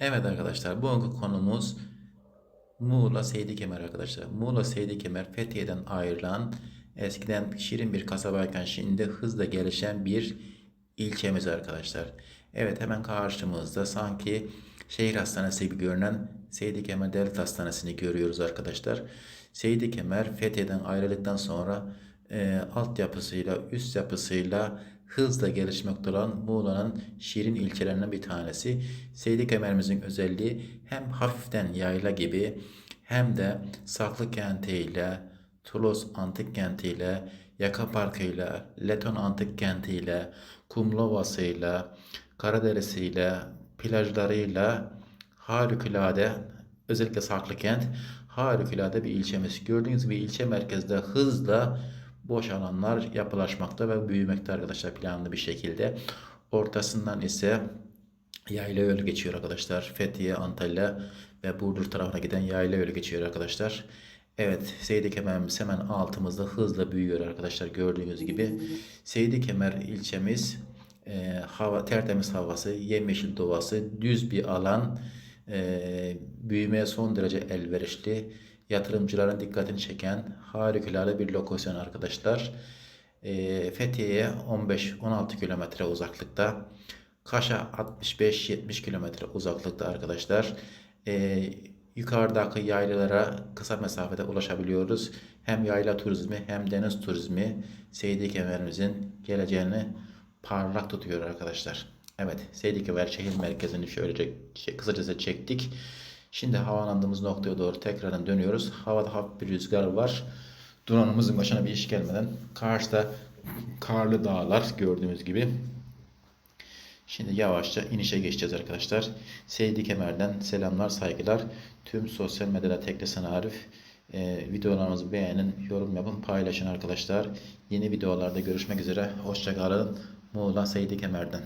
Evet arkadaşlar bugünkü konumuz Muğla Seydi Kemer arkadaşlar. Muğla Seydi Kemer Fethiye'den ayrılan eskiden şirin bir kasabayken şimdi hızla gelişen bir ilçemiz arkadaşlar. Evet hemen karşımızda sanki şehir hastanesi gibi görünen Seydi Kemer Devlet Hastanesi'ni görüyoruz arkadaşlar. Seydi Kemer Fethiye'den ayrıldıktan sonra e, altyapısıyla üst yapısıyla hızla gelişmekte olan Muğla'nın şirin ilçelerinden bir tanesi. Seydi Kemer'imizin özelliği hem hafiften yayla gibi hem de Saklı kentiyle, Tulos Antik kentiyle, Yaka Parkı'yla, Leton Antik kentiyle, Kumlova'sıyla, Karaderesi'yle, plajlarıyla harikulade özellikle Saklı kent harikulade bir ilçemiz. Gördüğünüz gibi ilçe merkezde hızla boş alanlar yapılaşmakta ve büyümekte arkadaşlar planlı bir şekilde. Ortasından ise yayla yolu geçiyor arkadaşlar. Fethiye, Antalya ve Burdur tarafına giden yayla yolu geçiyor arkadaşlar. Evet, Seydi Kemer'imiz hemen altımızda hızla büyüyor arkadaşlar gördüğünüz gibi. Seydi Kemer ilçemiz e, hava tertemiz havası, yemyeşil doğası, düz bir alan, e, büyümeye son derece elverişli, yatırımcıların dikkatini çeken harikulade bir lokasyon arkadaşlar. E, Fethiye'ye 15-16 kilometre uzaklıkta, Kaş'a 65-70 kilometre uzaklıkta arkadaşlar. E, yukarıdaki yaylalara kısa mesafede ulaşabiliyoruz. Hem yayla turizmi hem deniz turizmi Seydi Kemer'imizin geleceğini parlak tutuyor arkadaşlar. Evet, Seydi Kemer şehir merkezini şöylece şey, kısacası çektik. Şimdi havalandığımız noktaya doğru tekrardan dönüyoruz. Havada hafif bir rüzgar var. Drone'umuzun başına bir iş gelmeden karşıda karlı dağlar gördüğümüz gibi. Şimdi yavaşça inişe geçeceğiz arkadaşlar. Seydi Kemer'den selamlar, saygılar. Tüm sosyal medyada Teklesan Arif. Ee, videolarımızı beğenin, yorum yapın, paylaşın arkadaşlar. Yeni videolarda görüşmek üzere. Hoşçakalın. Muğla Seydi Kemer'den.